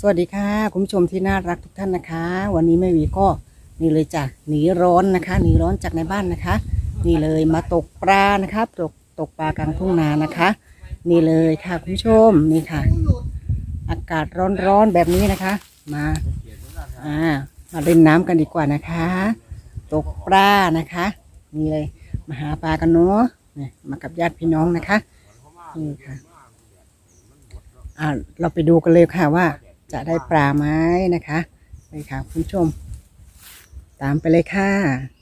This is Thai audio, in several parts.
สวัสดีค่ะคุณผู้ชมที่น่ารักทุกท่านนะคะ วันนี้แม่วีก็นี่เลยจ้ะหนีร้อนนะคะหนีร้อนจากในบ้านนะคะ นี่เลยมาตกปลานะครับตกตกปลากลางทุ่งนานะคะ นี่เลยค่ะคุณผู้ชมนี่ค่ะ อากาศร้อนๆแบบนี้นะคะ มาอ่ามาเล่นน้ำกันดีกว่านะคะ ตกปลานะคะนี่เลยมาหาปลากันเนาะนี่มากับญาติพี่น้องนะคะนี่ค่ะอ่าเราไปดูกันเลยค่ะว่า จะได้ปลาไหมนะคะ ไปค่ะคุณผู้ชม ตามไปเลยค่ะ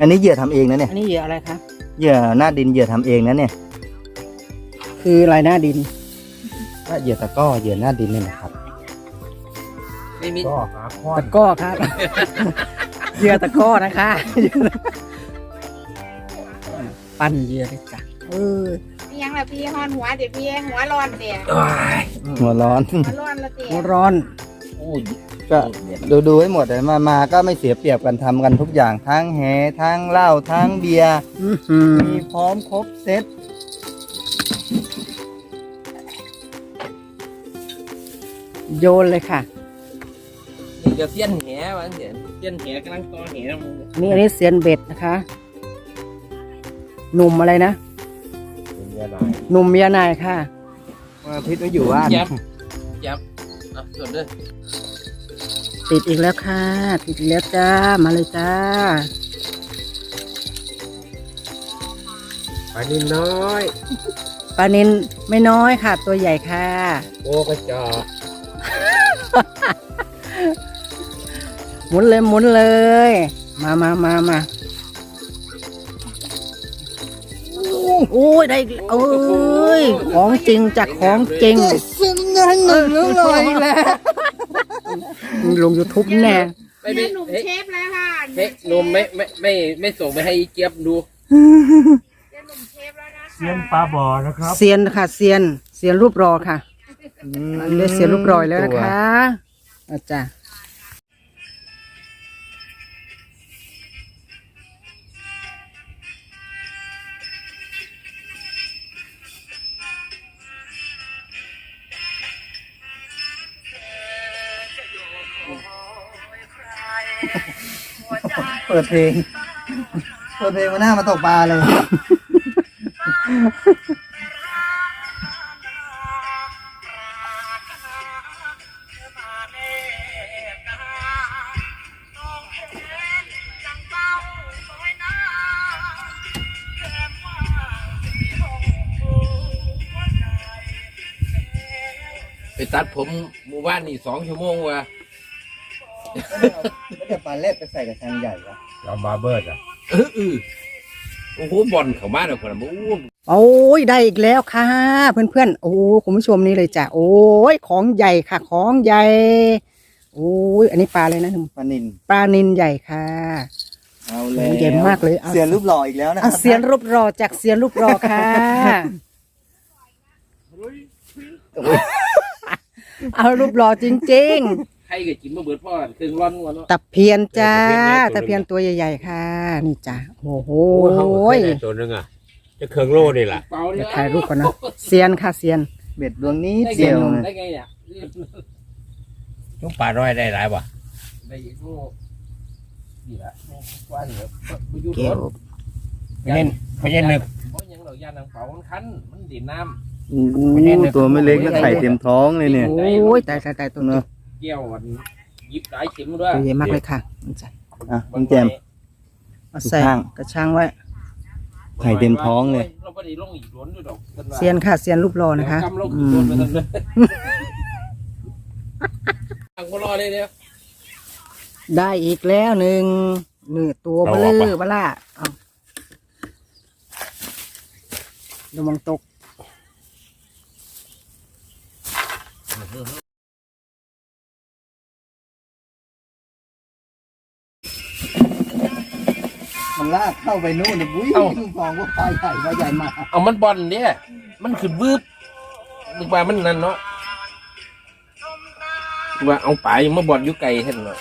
อันนี้เหยื่อทำเองนะเนี่ย อันนี้เหยื่ออะไรคะ เหยื่อหน้าดินเหยื่อทำเองนะเนี่ยคือลายหน้าดิน ถ้าเหยื่อตะกร้อเหยื่อหน้าดินนี่แหละครับ ไม่มีก็หาข้อตะกร้อครับ เหยื่อตะกร้อนะคะปั้นเหยื่อเลยจ้ะเออพี่ยังละพี่ฮอนหัวเดี๋ยวพี่หัวร้อนเดี๋ยวหัวร้อนหัวร้อนละเดี๋ยหัววร้อน ก็ดูดูให้หมดเลยมามาก็ไม่เสียเปรียบกันทำกันทุกอย่างทั้งแหทั้งเหล้าทั้งเบียร์อื้อหือมีพร้อมครบเซ็ตโยนเลยค่ะนี่จะเสี้ยนแหวันเสียนเสี้ยนแหกำลังต่อแหนะมึงนี่อันนี้เสียนเบ็ดนะคะ หนุ่มอะไรนะเป็นยังไงหนุ่มเมียนายค่ะวันอาทิตย์ไม่อยู่บ้านยับยับอะส่วนเด้อ ติดอีกแล้วค่ะ ติดอีกแล้วจ้า มาเลยจ้าปลานินน้อยปลานินไม่น้อยค่ะ ตัวใหญ่ค่ะโอ้กระจอกหมุนเลยหมุนเลย มามามามาโอ้ยได้อีกเอ้ยของจริงจากของจริง ซึ่งงานหนึ่งแล้วเลยแล้ว ลงยูทูบแน่ไม่เนี่ไม่ยหนุ่มเฮ้ยเชฟแล้วค่ะเฮ้ยนมไม่ไม่ไม่ไม่ส่งไปให้อีเจี๊ยบดูเนี่ยหนุ่มเชฟแล้วนะเซียนปลาบ่อนะครับเซียนค่ะเซียนเซียนรูปรอค่ะอันนี้เซียนรูปรอยแล้วนะคะอาจารย์ เปิดเพลง เปิดเพลงมาหน้ามาตกปลาเลย ไปตัดผมหมู่บ้านนี่สองชั่วโมงว่ะ ไม่ได้ปลาเล็ดไปใส่กับชังใหญ่วะเอาบาร์เบิร์ดอะเออเออโอ้โหบอลเข้ามาแล้วคนละโอ้โหโอ้ยได้อีกแล้วค่ะ เพื่อนๆ โอ้คุณผู้ชมนี่เลยจ้ะโอ้ยของใหญ่ค่ะ ของใหญ่โอ้ยอันนี้ปลาเลยนะหนุ่มปลานินปลานินใหญ่ค่ะเอาโอ้เลยใหญ่มากเลยอาเสียนรูปหล่ออีกแล้วนะคอะรับเสียนรูปรอจากเสียนรูปรอค่ะเอารูปรอจริง ใครก็กินมาเบิดพ่อเครื่องร้อนงัวเนาะๆตะเพียนจ้าตะเพียนตัวใหญ่ ๆ ค่ะ นี่จ้ะโอ้โหตัวนึงอะจะเครื่องโลนี่แหละเปล่าเลเดี๋ยยวถ่ายรูปก่อนนะเซียนค่ะเซียน เบ็ดดวงนี้ได้ไงเดียวนะได้ไงเนี่ยทุกปลาร้อยได้หลายป่ะได้อีกโอ้นี่แหละว่าเหนือประยุทธ์เกี่ยวไม่เล่นไม่เล่นนึกเพราะยังเราย่านนางเปามันคันมันดินน้โอ้โหตัวไม่เล็กแล้วไข่เต็มท้องเลยเนี่ย โอ้ยตายตายตายตัวนี้ำ เกี่ยวมันยิบหลายเข็มด้วยตัวใหญ่มากเลยค่ะนี่จ้ะอะคุณแจม เอาใส่ข้าง กระชังไว้ ไข่เต็มท้องเลย เราไม่ได้ลงอีกล้นด้วยดอกพิ่ว่าเซียนค่ะเซียนรูปรอนะคะเดี๋ยวกำลงอือีกล้นมไปทั้งเลยทางคนรอเลยเนี่ยได้อีกแล้วหนึ่งหนึ่งตัวเบลอเบล่าเอาระวังตก ลากเข้าไปนู่นนะบุ้ยเอ้าลุงฟองก็ปลาใหญ่ปลาใหญ่มาเอามันบอลเนี่ยมันขึ้นวืบนึกว่ามันนั่นเนาะว่าเอาปลายังมาบอลอยู่ไกลท่านเนาะ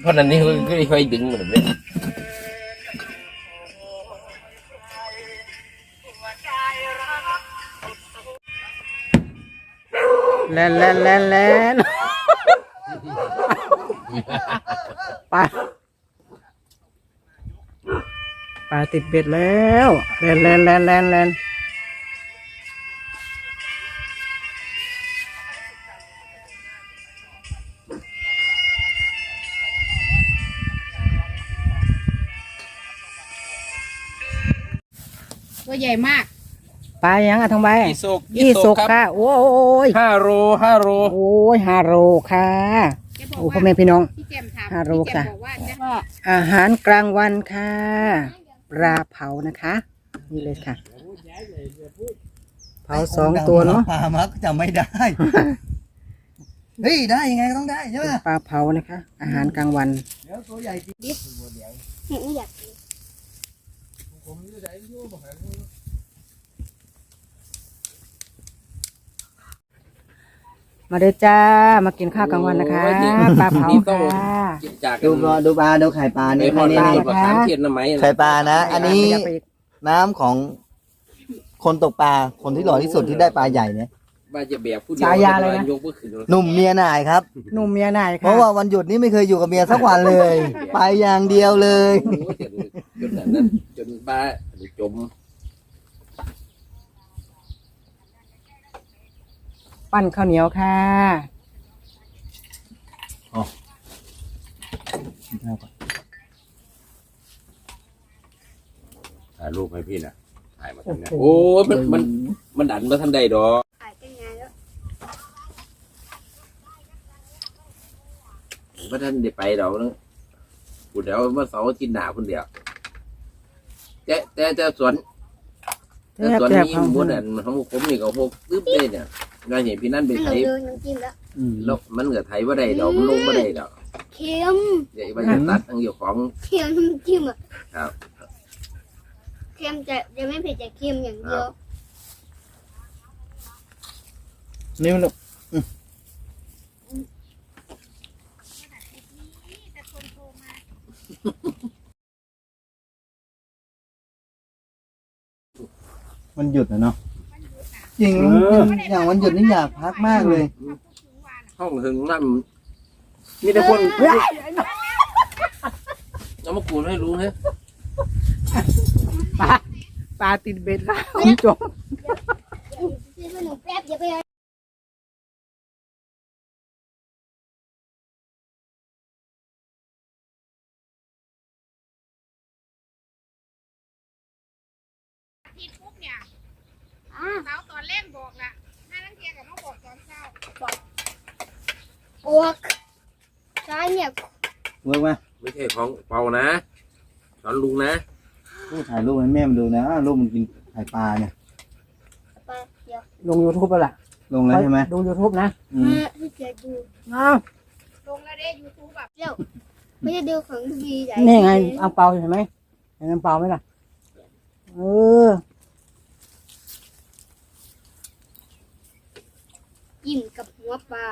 เพราะนั้นนี่ก็ค่อยๆดึงมันเลยแล่นแล่นแล่นแล่นปลาป ลาติดเบ็ดแล้วแล่นแล่นแล่นแล่นแล่นตัวใหญ่มาก ปลายังอะทองใบอีโซกยี่สกค่ะ โอ้ยห้าโลห้าโลโอ้ยฮาโรค่ะแกบอกโอ้ว่าพ่อแม่พี่น้องพี่แจมถามห้าโลพี่แจจ้ะมบอกว่าจะว่าอาหารกลางวันค่ะ ปลาเผานะคะ นี่เลยค่ะ เผาสองตัวเนาะปลามักจะไม่ได้เฮ้ยได้ยังไงก็ต้องได้ใช่ไหมปลาเผานะคะ อาหารกลางวันเดี๋ยวตัวใหญ่จริงไม่อยากกินมาเด้อจ้า มากินข้าวกลางวันนะคะ ปลาเผาค่ะ กินจากดูปลาดูปลาดูไข่ปลาในนี่พอนี่ได้นี่มะขามเทียนน้ำไหมไข่ปลานะ อันนี้ขยับไปอีกน้ำของคนตกปลา คนที่หล่อที่สุดที่ได้ปลาใหญ่เนี่ยว่าจะแบบผู้เดียวฉายาอะไรนะ ยกมือขึ้นหนุ่มเมียนายครับ หนุ่มเมียนายเพค่ะราะว่าวันหยุดนี้ไม่เคยอยู่กับเมียสักวันเลย ไปอย่างเดียวเลย โอ้ยจนนั้นนั้นจนบ้าจม ปั้นข้าวเหนียวค่ะถ่ายรูปให้พี่นะถ่ายมาทางเนี้ยโอ้ยมันมันมันดันมาทันใดดอกขายกันไงแล้วมาทันได้ไปดอกนึงกูเดี๋ยวมาเสาร์อาทิตย์หน้าคนเดียวแต่แต่แต่สวนแซ่แต่บสวนแซ่บนี้ข้าวหมดอันของผมนี่ก็พกตึ๊บเลยเนี่ย เราเห็นพี่นั่นไปนั่นไถเราเดินน้ำจิ้มแล้วแล้วมันก็ไถว่าได้ดอกมันลงมาได้ดอกเค็มเดี๋ยวมันจะตัดทั้งอยู่ของ เค็มน้ำจิ้มอะครับ เค็มจะจะไม่เผ็ดจะเค็มอย่างเดียวนิ้วลูกมันหยุดนะเนาะ จริงอย่างวันหยุดนี่อยากพักมากเลย ห้องหึงนั่นมีแต่คนเอามากูให้รู้นะปลาปลาติดเบ็ดค่ะคุณผู้ชมซื้อขนมแป๊บอย่าไปผิดปุ๊บเนี่ย เช้าตอนแรกบอกละห้านังเทียกับมาบอกตอนเช้าบอกบวกใช่เนี่ยเวิร์กไหมไม่ใช่ของเปล่านะสอนลุงนะกูถ่ายรูปให้แม่มันดูนะรูปมันกินไข่ปลาเนี่ย ไปเดี๋ยวลงยูทูบแล้วล่ะลงแล้วใช่ไหมดูยูทูบนะอืมมาให้เกียรติดูอ้าวลงแล้วได้ยูทูบแบบเดี๋ยวไม่ได้ดูของทีวีใหญ่นี่ไงอังเปาเห็นไหมเห็นอังเปาไหมล่ะ เออ จิ้มกับหัวปลา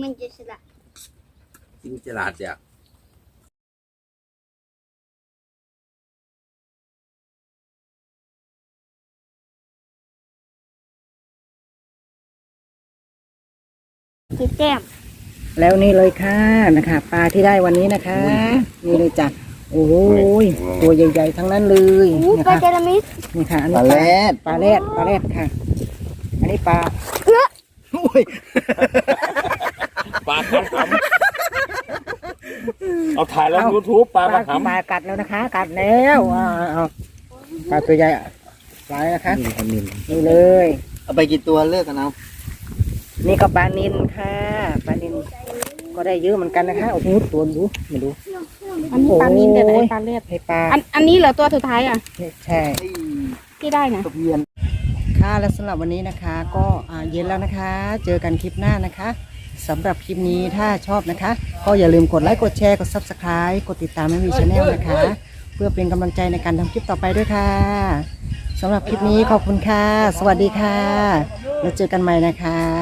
มันจะสลัดจริงฉลาดจ้ะคือแก้มแล้วนี่เลยค่ะนะคะ ปลาที่ได้วันนี้นะคะ นี่เลยจ้ะโอ้ยตัวใหญ่ๆทั้งนั้นเลยอู้นะปลาคะจาระมิดนี่ค่ะอันปนี้ลาปแรลาดปลาแรดปลาแรดค่ะ อันนี้ปลา ปลาคันขำเอาถ่ายแล้วยูทูบปลาปลาคันปลากัดแล้วนะคะ กัดแล้วอ่าเอาปลาตัวใหญ่อะปลานะคะนี่ปลานิลนี่เลย เอาไปกี่ตัวเลือกกันเอานี่ก็ปลานินค่ะปลานินก็ได้เยอะเหมือนกันนะคะโอ้โหตัวดูมาดูอันนี้ปลานินแต่ไหนปลาเลือดให้ปลาอันอันนี้เหรอตัวสุดท้ายอะนี่ใช่ที่ได้นะตะเพียน ค่ะและสำหรับวันนี้นะคะ ก็เย็นแล้วนะคะ เจอกันคลิปหน้านะคะสำหรับคลิปนี้ถ้าชอบนะคะ ก็อย่าลืมกดไลค์กดแชร์กด subscribe กดติดตามไม่มีชาแนลนะคะ เพื่อเป็นกำลังใจในการทำคลิปต่อไปด้วยค่ะสำหรับคลิปนี้ขอบคุณค่ะ สวัสดีค่ะ แล้วเจอกันใหม่นะคะ